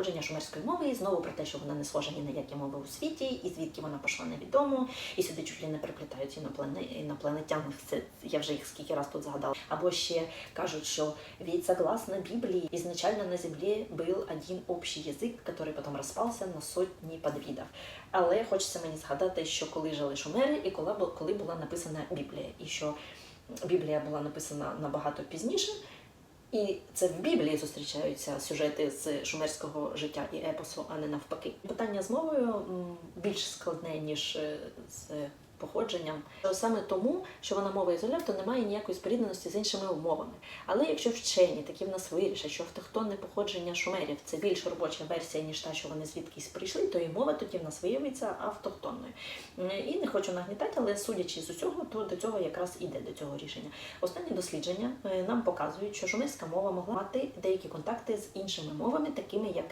походження шумерської мови, і знову про те, що вона не схожа ні на які мови у світі, і звідки вона пішла невідомо, і сюди чуть ли не приплітають іноплане- інопланетян. Це я вже їх скільки раз тут згадала. Або ще кажуть, що ведь согласно Библии, изначально на земле был один общий язик, який потім розпався на сотні подвідів. Але хочеться мені згадати, що коли жили шумери, і коли була написана Біблія, і що Біблія була написана набагато пізніше. І це в Біблії зустрічаються сюжети з шумерського життя і епосу, а не навпаки. Питання з мовою більш складне, ніж е, з походженням. Саме тому, що вона мова ізолят, то немає ніякої спорідненості з іншими мовами. Але якщо вчені такі в нас вирішать, що автохтонне походження шумерів це більш робоча версія, ніж та, що вони звідкись прийшли, то і мова тоді в нас виявиться автохтонною. І не хочу нагнітати, але судячи з усього, то до цього якраз іде до цього рішення. Останні дослідження е, нам показують, що шумерська мова могла мати деякі контакти з іншими мовами, такими як